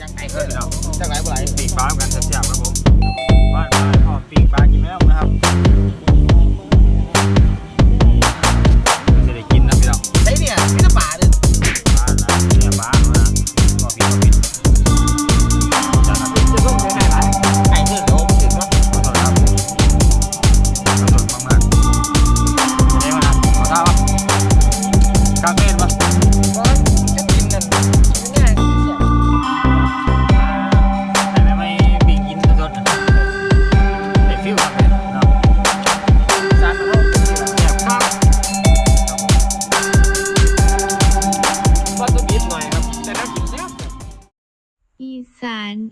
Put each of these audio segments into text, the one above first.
จังไหนเออพี่น้องจังไหนบ่ไหลปีกปลากันแซ่บๆครับผมบ้านบ้านพ่อปีกปลากินแล้วนะครับ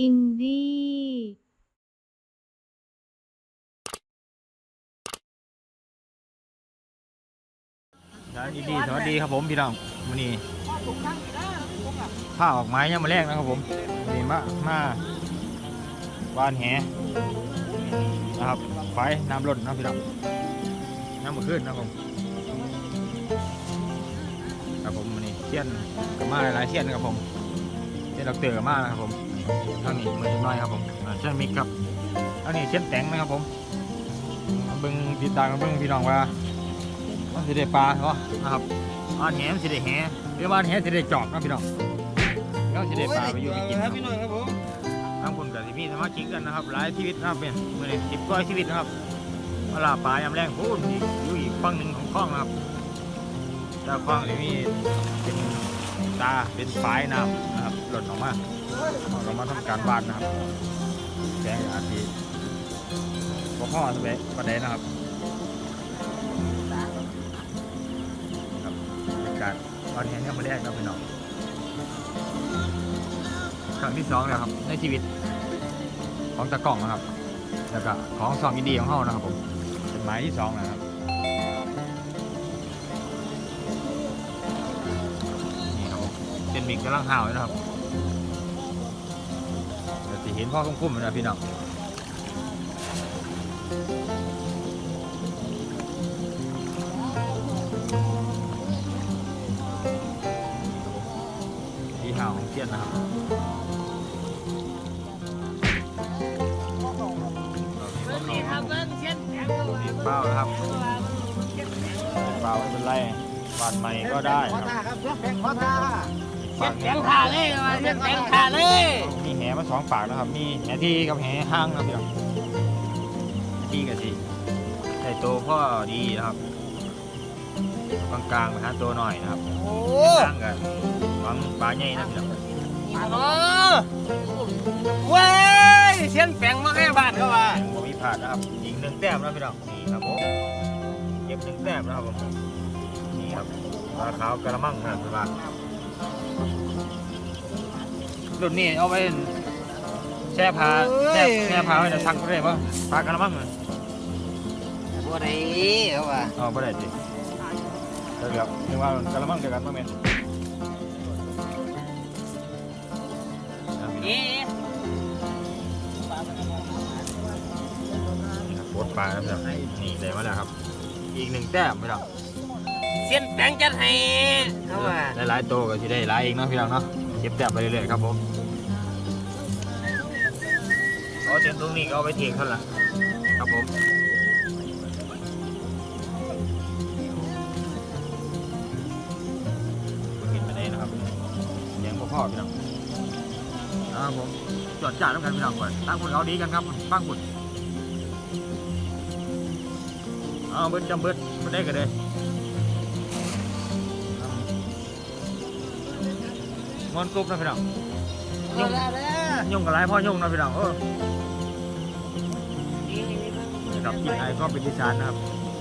อินดี้แล้วดีๆสวัสดีครับผมพี่น้องวันนี้ผ้าออกไม้ยังมาแรกนะครับผมนี่มามาบานแหนะครับไฟน้ำล้นนะพี่น้องน้ำมาขึ้นนะครับผมครับผมวันนี้เทียนกับมาหลายเทียนนะครับผมเทียนดอกเตอร์กับมานะครับผม ทางนี้มือน้อยครับผมอ่าเช่นมิกครับทางนี้เช่นแตงนะครับผมมาเบิ้งติดตามมาเบิ้งพี่น้องว่ามันสิได้ปลาเนาะนะครับบ้านแหมนสิได้แหหรือบ้านแหสิได้จอบนะพี่น้องแล้วสิได้ปลาไปอยู่ไปกินคครัรับบพี่น้องครับผมทั้งคนกับที่มีสมาชิกกันนะครับหลายชีวิตนะครับเป็นมื่อนี้สิบก้อยชีวิตนะครับเวลาปลายามแรงพูดอยู่อีกฝั่งหนึ่งของคลองนะครับเจ้าคลองที่มีเป็นตาเป็นฝายน้ำนะครับหล่นออกมา ออกมาทำการบ้านนะครับแกงอาทิบ่พ่อสเปะประเด็นนะครับครับบรรยากาศตอนนี้ยังไม่แรกนะพี่น้องครั้งที่สองแล้วครับในชีวิต ของตะกล่องนะครับ แล้วก็ของสองอินดีของเฮานะครับผมเป็นหมายที่สองแล้วครับนี่ครับผมเป็นมิกกำลังห่าวอยู่นะครับ เดี๋ยวจะเห็นพ่อคุ้มๆนะพี่น้องที่ห่าวของเทียนนะครับนี่ครับเบิ้งเช่นแข็งก็ว่าติดเป้านะครับติดเป้าไม่เป็นไรบาดใหม่ก็ได้ขอครับตาครับเรื่องแพงขอตา เช่นแข็งขาเลยว่าเช่นแข็งขาเลยมีแหมาสองปากนะครับ มีแหที่กับแหห้างนะครับพี่น้องแหที่กับสิใส่ตัวพ่อดีนะครับกลางกลางๆไปหาตัวหน่อยนะครับโอ้ห้างกันหวังปลาใหญ่นะพี่น้องโอ้เว้ยเช่นแข็งมาให้บ้านเขาว่าบ่มีพลาดนะครับยิงหนึ่งแต้มนะพี่น้องนี่ครับผมเก็บหนึ่งแต้มนะครับผมนี่ครับปลาขาวกระมังนะครับพี่ว่า รุ่นนี้เอาไปแช่ผ้าแช่แช่ผ้าไว้ในทักได้ปะปลากระมังเลยบ่ได้เขาว่าอ๋อไม่ได้จิเดี๋ยวเดี๋ยวนึกว่ากระมังเดียวกันมั้งเมนนี่โคตรปลาครับนี่ได้มาแล้วครับ อีกหนึ่งแต้มพี่น้องเช่นแข็งจัดให้เขาว่าได้หลายโตวก็จะได้หลายเองเนาะพี่น้องเนาะเก็บแต้มไปเรื่อยๆครับผม เอาเส้นตรงนี้ก็เอาไปเทงเท่านั้นแหละครับผมกินไปได้นะครับเลี้ยงพ่อพ่อพี่น้องอ่าผมจอดจ่าต้องกันพี่น้องก่อนตั้งคนเอาดีกันครับตั้งคนเอาเบิดจำเบิดไม่ได้กันเลยงอนกรุบนะพี่น้องยุ่งยุ่งกับไรพ่อยุ่งนะพี่น้องเออ นี่ครับกินไอ้ก็เป็นดิสานนะครับ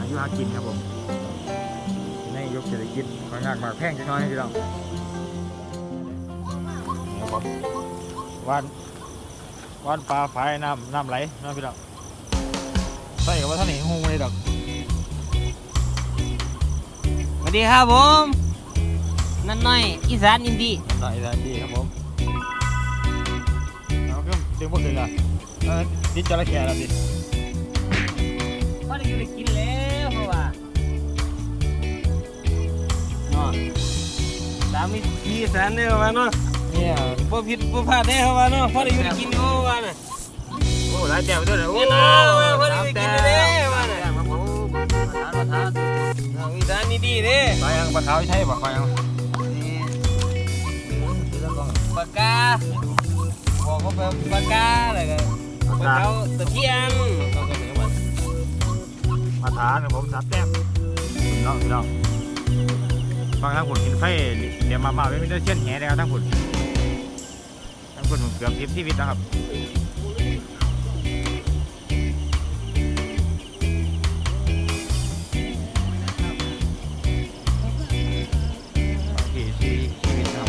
อายุหากินครับผมในยุคเศรษฐกิจค่อนข้างมากแพงจังน้อยพี่น้องนี่ครับผมวันวันปลาฝายน้ำน้ำไหลนะพี่น้องใส่กับว่าท่านเห็นหูเลยดอกสวัสดีครับผมนั่นน้อยอีสานอินดี้ใส่ได้ดีครับผมเอาก็ดึงพวกเลยล่ะเออดิจระเข้แล้วดิพ อได้อยู่ได้กินแล้วเขาว่าเนาะสามีอีสานเด้อว่าเนาะนเนี่ยบ่ผิดบ่พลาดแน่เขาว่าเนาะพอได้อยู่ได้กินเขาว่าน่ะโอ้หลายแต้มด้วยเลยโอ้เนี่ยนะพอได้อยู่ได้กินเด้ว่าน่ะแต้มครับผมประธานประธานทางอีสานนี่ดีเด้ไปยังปลาขาวใช่ปะไปยังปากกาบอกเขาแบบปากกาอะไรกันปากกาตะเกียง เขาก็เหมือนกันประธานผมสามแต้มน้องน้องฟังทางผุนหินไฟเดี๋ยวมามาไม่มีเรื่อนแหเลยครับทางผุนทางผุนเกือบทิพย์ชีวิตนะครับที่ชีชีวิตนะครับ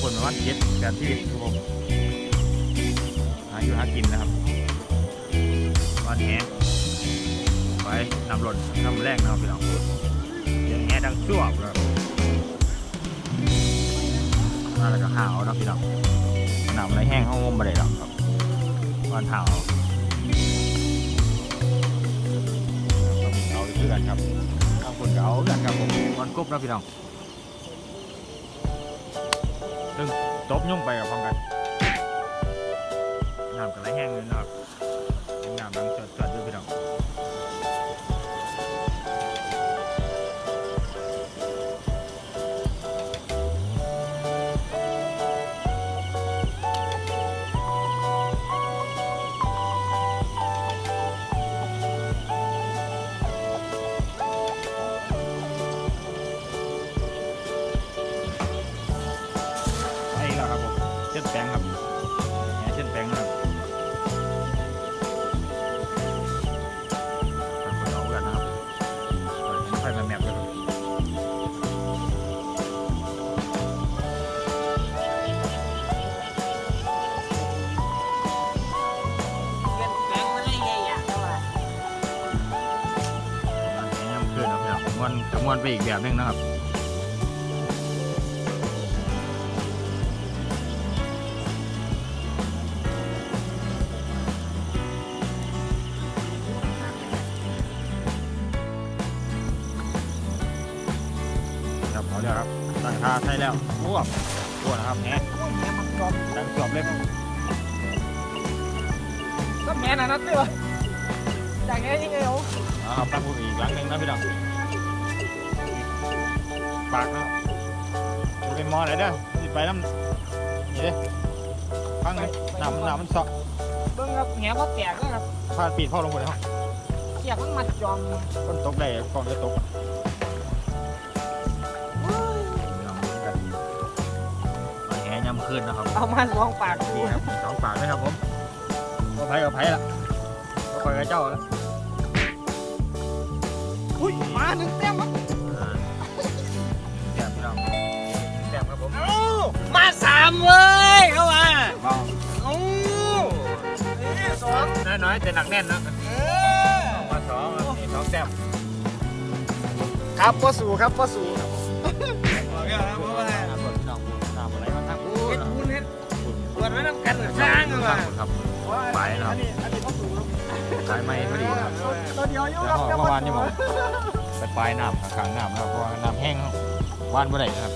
ผลประมาณเจ็ดแปดชีวิตครับผมหาอยู่หากินนะครับวันแห ไปนำรถนนำแรกนะครับพี่น้องเสียงแหดังชั่วบเลยมาแล้วก็หาวนะพี่น้องนำอะไรแห้งเข้างงมมาเลยหรอกครับวันหาวก็มีเอาด้วยกันครับทาคนก็เอากันครับผมวันกบนะพี่น้องซึ่งตบยุ่งไปกับพร้อมกันน้ำก็ไหลแห้งเลยนะครับ วนจะม้วนไปอีกแบบหนึงนะครับครับเอาเดี๋ยวครับตั้งท่าใช่แล้วอ้วบอ้วนะครับแหนดังจบเลยก็แม่น่ะนัดด้วยจากนี้ยังไงโอ้เอาครับตั้งพูดอีกหลังหนึ่งนะพี่น้อง ปากนะครับจะเป็นมออะไรเด้อสิไปน้ำนี่เด้อฟังเลยน้ำน้ำมันเสาะเบิ่งครับแหงบ่แตกเลยครับพาดปีดพ่อลงไปเลยครับเสียบมันมัดจอมต้นตกได้ก่อนจะตกพี่น้องดูกันมาแหยำขึ้นนะครับเอามาสองปากดูนี่ครับสองปากเลยครับผมก็ไผ่กับไผ่ละก็คอยกับเจ้าละอุ้ยมาหนึ่งแต้มครับ มาสามเลยเข้ามาเบาเอ้านี่สองน้อยๆแต่หนักแน่นนะเออมาสองครับนี่สองแต้มครับพ่อสู่ครับพ่อสู่บอกแล้วนะบอกว่าน้ำรถพี่น้องน้ำอะไรมาทั้งอู้เฮ็ดนะบุญเฮ็ดปวดไว้น้ำกันสร้างเข้ามาครับไปนะครับอันนี้อันนี้พ่อสู่ครับสายไม้พอดีครับตัวเดียวอยู่แล้ควรับเมื่อวานนี่ผมไปปลายน้ำข้างๆน้ำนะครับเพราะว่าน้ำแห้งครับว่านบ่ได้นะครับ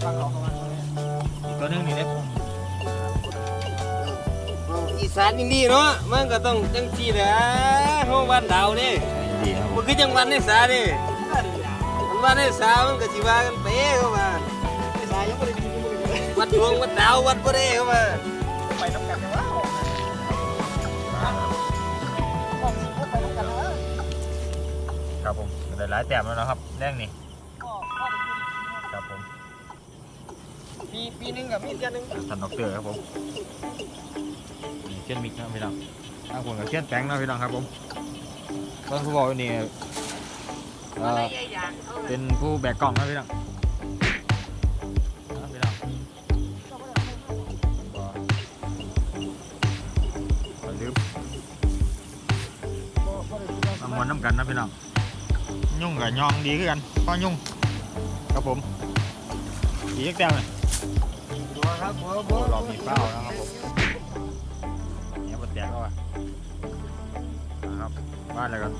อีกตัวหนึงนี่เนี่ยอีสานนี่นี่เนาะมันก็ต้องจังซี่แหละห้องบ้านดาวนี่ดีครับมันคือจังหวัดในสานี่มันว่าในสามันก็สิว่ากันไปเข้ามาสายยังไม่ได้วัดดวงวัดดาววัดบ่ได้เข้ามาไปน้ำกันว่าวครับผมได้หลายแต้มแล้วนะครับแรงนี่ ปีปีหนึงกับมีเดือนหนึงสันดอกเตอร์ครับผมนี่เช่นมิกนะครับพี่น้องทางคนกับเช่นแตงนะพี่น้องครับผมต้นผู้บอกว่านี่เอ่อเป็นผู้แบกกล่องนะพี่น้องนะพี่น้องก็อย่าลืมมามวนน้ำกันนะพี่น้องยุ่งกับยองดีขึ้นกันพ่อยุ่งครับผมดีจักแต้มเลยัวครับัวรามีเป้านะครับผมเนี่ยบนแดกแล้วอะนะครับบ้านอะไรกัน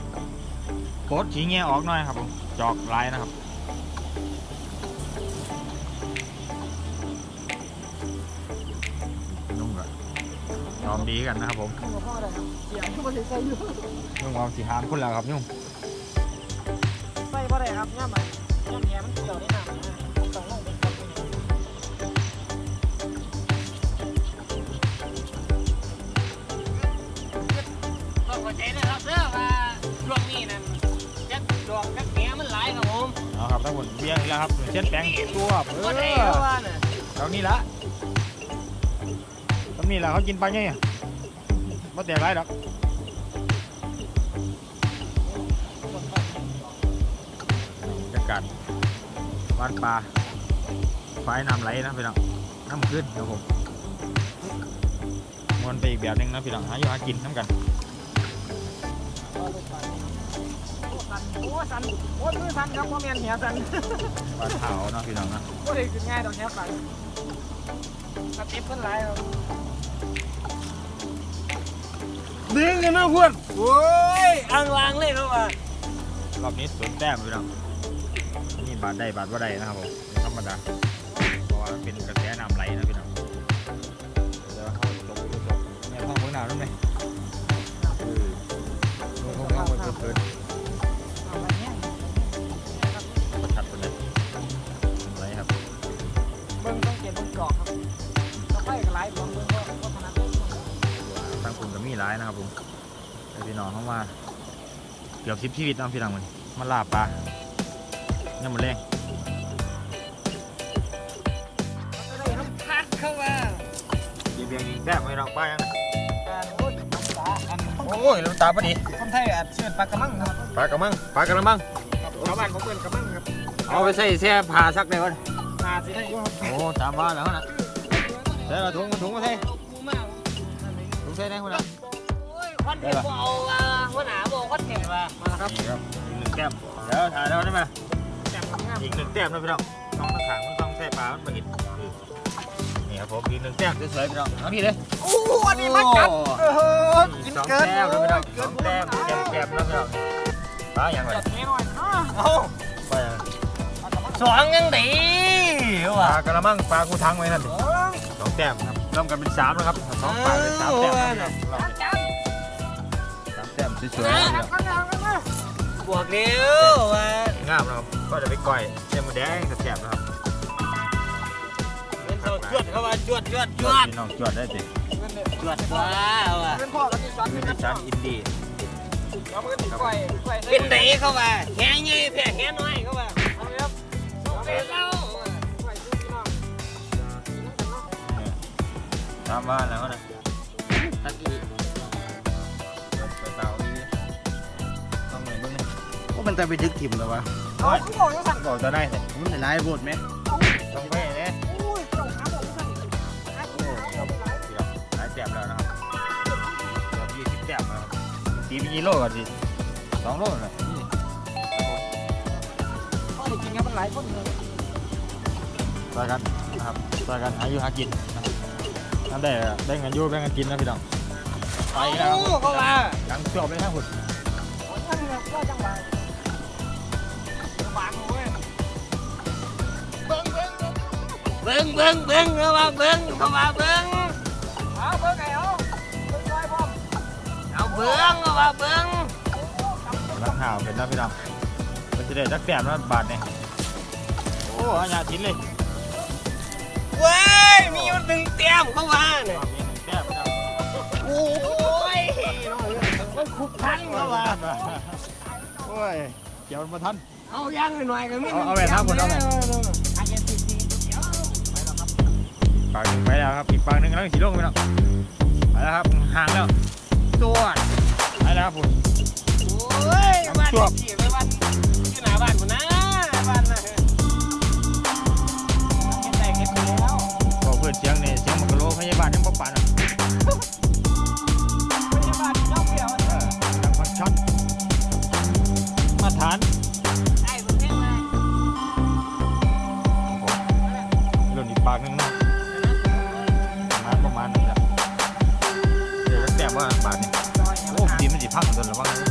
โคตรขี้เงี้ยออกหน่อยครับผมจอกลายนะครับนุ่มกันยอมดีกันนะครับผมนุ่อเลยครับเสียงก็ไม่ใส่อยู่นุ่งความสีหามคุณแล้วครับนุ่มใส่พ่อเลยครับง่ายไหมง่ายแง่มันเกี่ยวนี่นะ เข้าใจนะครับเด้อว่าช่วงนี้นั่นจักดอกจักแหมันหลายครับผมเอาครับทั้งหมดเบี้ยงแล้วครับเช่นแปลงตัวเอก็ได้อว่าน่ะตรงนี้ละตรงนี้ละเขากินปลาไงไม่แตกไรดอกบรรยากาศวานปลาไฟน้ำไหลนะพี่น้องน้ำขึ้นครับผมมวนไปอีกแบบหนึงนะพี่น้องหาอยู่หากินน้ำกัน สันโอ้มือสันครับพ่อแม่นเหียสันปลาเผาเนาะพี่น้องนะก็ได้ขึ้นง่ายดอกเนี้ยไปสเต็ปเพิ่นหลายครับดึงกันนะพวดโอ้ยอ่างลางเลยครับว่ารอบนี้สวนแต้มพี่น้องนี่บาทได้บาทว่าได้นะครับผมธรรมดาเพราะว่ามันเป็นกระแสน้ำไหลนะพี่น้องเดี๋ยวเขาตกตกเนี่ยห้องเบื้องหน้ารู้ไหม ร้ายนะครับผมไอพี่น้องเข้ามาเกือบสิบชีวิตเนาะพี่น้องมันมาลาบปลาเนี่ยมันแรงก็ได้น้ำพัดเข้ามายีเบียงยิงแต้มไม่ลองป้ายังการโอ้ยน้ำตาอันโอ้ยน้ำตาพอดีคนไทยอาจเชื่อปลากระมังครับปลากระมังปลากระมังชาวบ้านเขาเปินกระมังครับเอาไปใส่แช่ผ่าซักได้ก่อนหาสิได้อยู่ครับโอ้ตามบ้านแล้วนะใส่มาถุงมาถุงมาใส่กูมากถุงใส่ได้คนละโอ้ยควันเทปบ่เอาว่าหัวหน้าบอกควันเทปว่ามาแล้วครับนี่ครับอีกหนึ่งแต้มเดี๋ยวถ่ายแล้วได้ไหมแจ่มงามอีกหนึ่งแต้มนะพี่น้องต้องตะขางมันต้องใส่ปลามันมาเห็นนี่ครับผมอีกหนึ่งแต้มสวยๆพี่น้องเอาพี่เลยโอ้อันนี้มันกัดเออกินสองเกินแต้มนะพี่น้องเกิสนองแต้มแก้มๆนะพี่น้องปลาอย่างไรจัดแน่หน่อยนะเอาปลาอย่างไรสองยังดีปว่ะลากระมังปลากูทั้งไว้นั่นดิสองแต้มครับรวมกันเป็นสามนะครับสองปลาเป็นสามแต้มนะพี่น้องรอบนี้จัด สามแต้มสวยๆนะพี่น้องข้างหน้าข้างหน้าบวกเร็วว่ะงามนะครับ ก็จะไปก้อยเส้นหมูแดงแซ่บๆนะครับเป็นเขาจวดเข้ามาจวดจวดจวดพี่น้องจวดได้สิจวดว้าวว่ะเป็นพ่อแล้วที่ซ้อนคือเป็นดิฉันอินดี้เราเพิ่งติดไฟไฟเป็นไหนเข้ามาแค่ไงแค่แค่น้อยเข้ามาเอาเลยครับเอาเลยเล่าไฟดูพี่น้องตามบ้านแล้วนะ ว่ามันจะไปดึกถิ่มเหรอวะเอาเขาบอกยังสั่งบอกจะได้สิมันหลายโบดไหมต้องไปเนี่ยโอ้ยเจ้าขาบอกยังสั่งอาชีพเอาไปหลายพี่น้องหลายแซ่บแล้วนะครับเกือบยี่สิบแซ่บแล้วตีไปกี่โลก่อนสิสองโลเลยพ่อได้กินกันมันหลายคนเลยซอยกันนะครับซอยกันหาอยู่หากินนะครับนั่นได้ได้เงินอยู่แบ่งกันกินนะพี่น้องไปแล้วเข้ามายังจบเลยนะคุณโอ้ยจังเลยก็จังหวะ เบิ้งเบิ้งเบิ้งเข้ามาเบิ้งเข้ามาเบิ้งเอาเบิ้งไงเอาเบิ้งซอยพ่อมเอาเบิ้งเข้ามาเบิ้งรักห่าวเป็นนะพี่น้องมันจะได้จักแต้มนะบาทเนี่ยโอ้อาญาทิ้นเลยเว้ยมีมันดึงเตี้ยมเข้ามาเนี่ยรอบนี้หนึ่งแต้มพี่น้องโอ้ยมันคุกคันโอ้ยโอ้ยเกี่ยวมาทันเอาย่างหน่อยก็ไม่เอาเอาไปทับหมดเอาไปอาเย็นสิบสี่ ปากหนึ่งไปแล้วครับอีกปากหนึ่งแล้วสีลงไปแล้วไปแล้วครับห่างแล้วตัวไปแล้วครับผมโอ้ยบ้านขี่ไปบ้านที่หน้าบ้านกูนะบ้านนะเห็นแต่เห็นไปแล้วบอกเพื่อนเสียงเนี่ยเสียงมันกะโหลพยาบาลยังบ่ปานอะ อ้ดีมันสิ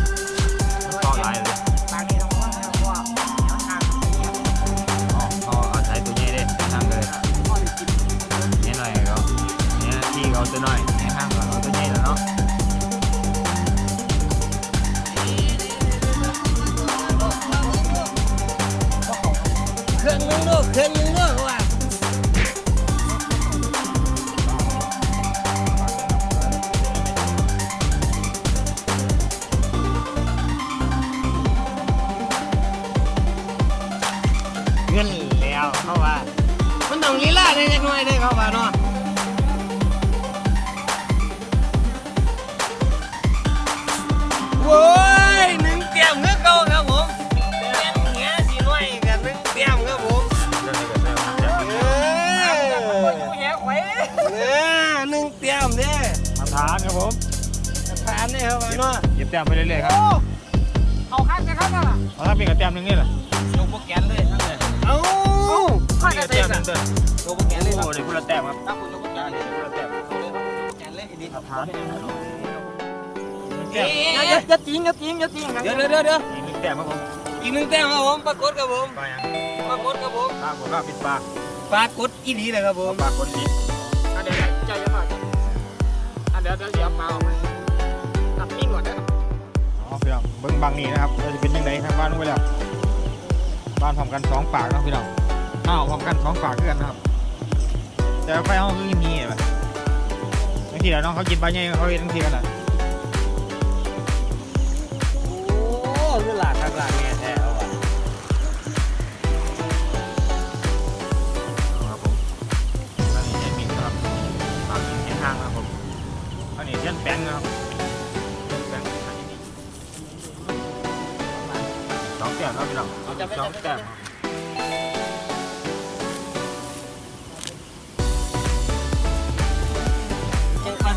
เลยได้เข้ามาเนาะโว้ยหนึ่งเตรียมเงือกเก่าครับผมเลี้ยงเงี้ยสีน้อยกันหนึ่งเตรียมครับผมเรื่องนี้ก็ได้ครับแบบเอนี้อแย่ไว้เนี่ยหนึ่งเตรียมเนี่ยมาทานครับผมผ่านเนี่ยครับเนาะเก็บแต้มไปเรื่อยๆครับเอาคันกันครับนั่นล่ะเอาถ้าเป็นกับแต้มหนึงนี่แหละยกโปรแกรมเลยทั้งเลยเอ้า คันมีกักันบเต็แต้มมหนึงเด้อโชว์โปรแกรมเลยคโอ้รับเดี๋ยวพูดละแต้มครับตั้งคุณยกโปรแกรมเลยพูดละแต้มแกรมเลยอีนี่ครับทานแต้มอย่าอย่าอย่าจริงอย่าจริงอย่าจริงเดี๋ยวเดี๋ยวเดี๋ยวเดี๋ยวอีกหนึ่งแต้มครับผมอีกหนึ่งแต้มครับผมปรากฏครับผมปายังปรากฏครับผมปากดว่าปิดปลาปรากฏอีดีเลยครับผมปากดดีเดี๋ยวใจเย็นก่อนเดี๋ยวเดี๋ยวเดี๋ยวเปล่าตัดนิ่งก่อนนะอ๋อพี่น้องเบิ้งบางนี่นะครับเราจะเป็นยังไงทางบ้านไว้แล้วบ้านพร้อมกันสองปากนะพี่น้อง อ้าวพร้อมกันสองปากเพื่อนนะครับ แต่ไฟห้องคือมีเหรอบางทีแล้วน้องเขากินปลาใหญ่เขาเห็นบางทีกันแหละโอ้คือหลากหลากหลากเนี่ยแท้เอาว่ะครับผมอันนี้เช่นมินครับปากเส้นทางนะครับผมอันนี้เส้นแป้งนะครับเส้นแป้งอันนี้สองแก้มครับพี่น้องสองแก้ม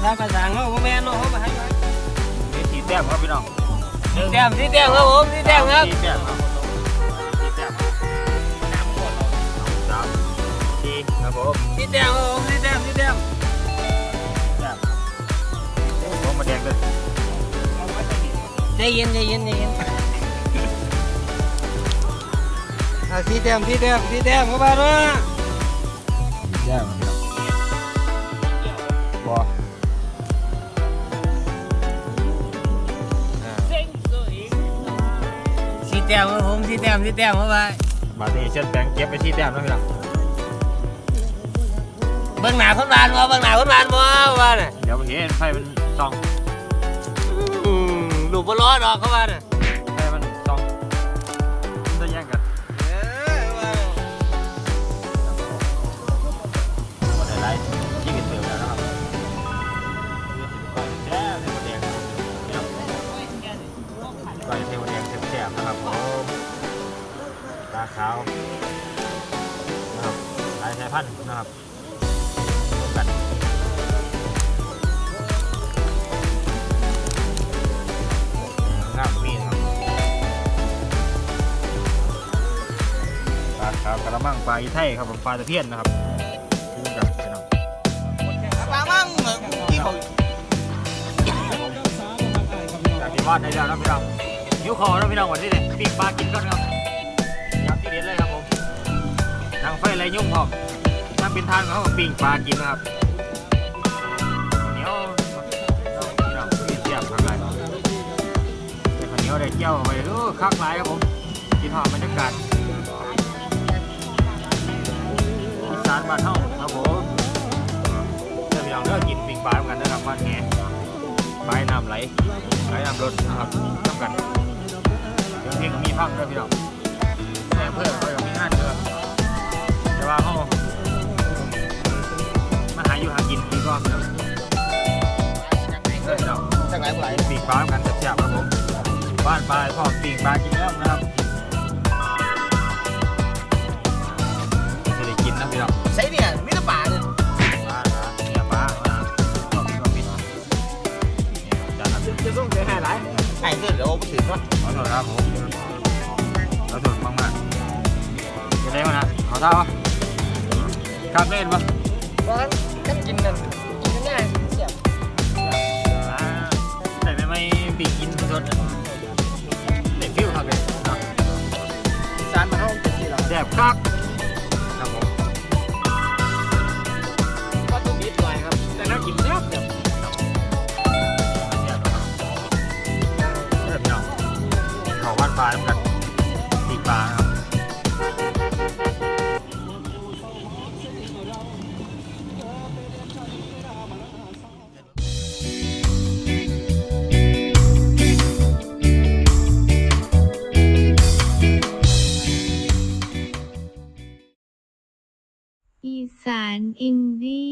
ษาภาษาเขาแม่นเนาะเขามาให้ไว้มีสีแต้มครับพี่น้องหนึ่งแต้มที่แต้มครับผมที่แต้มครับสี่แต้มครับสี่แต้มสามสี่ครับผมที่แต้มครับผมที่แต้มที่แต้มแต้มโอ้โหมาแดงเลยใจเย็นใจเย็นใจเย็นอ่าที่แต้มที่แต้มที่แต้มเข้ามาเนาะแต้ม ต้มครับผมที่แต้มที่แต้มเข้าไปบาดนี้เส้นแป้งเก็บไปสี่แต้มนะพี่น้องเบื้องหน้าคนบานบ่เบื้องหน้าคนบานบ่ว่าน่ะเดี๋ยวเห็นไฟมันส่องอืมลูกบ่ล้อดอกเข้ามาน่ะ ขาวนะครับลายสายพันธุ์นะครับรวมกันงามมีนะครับปลาขาวกระมังปลาอีไทยครับผมปลาตะเพียนนะครับคู่กันพี่น้องปลามั่งที่เขาจากที่บ้านได้แล้วนะพี่น้องหิวคอนะพี่น้องวันนี้เลยปิ้งปลากินก่อนครับางไฟไรยุ่งพร้อมถ้าเป็นทางเขาก็ปิ้งปลากินนะครับเหนียวเราพี่น้องกินเสียบทางไรแต่ข้าวเหนียวได้เจียวไปดูคักหลายครับผมกินหอมบรรยากาศอีสานบ้านเฮาครับผมเดี๋ยวพี่น้องเลิกกินปิ้งปลากันนะครับบ้านแหปลายน้ำไหลไหลน้ำรถนะครับทำกันเดี๋ยวเพลงก็มีพักด้วยพี่น้องแต่เพื่อน ว่าเขามาหาอยู่หากินดีกว่าพี่น้องเด้อพี่น้องจากไหนไหลปีกปลากันแซ่บๆครับผมบ้านปลาพร้อมปีกปลากินแล้วนะครับจะได้กินนะพี่น้องใช่เนี่ยมิตรป่าเนี่ยปลานะเนี่ยปลาเอานะชอบกินชอบกินนี่จานละจะส่งเสียหายหลายไอ้เสื้อเดี๋ยวเอาไปถือก่อนขอโทษครับผมขอโทษมากมากๆจะได้มานะขอท่าวะ ครับเล่นปะเพราะกันกินนั่นกินง่ายเสียบอ่าแต่ไม่ไม่ปีกินสดเด็ดฟิวครับเลยเนาะสารมาเข้าเป็นที่เราแซ่บคัก อีสานอินดี้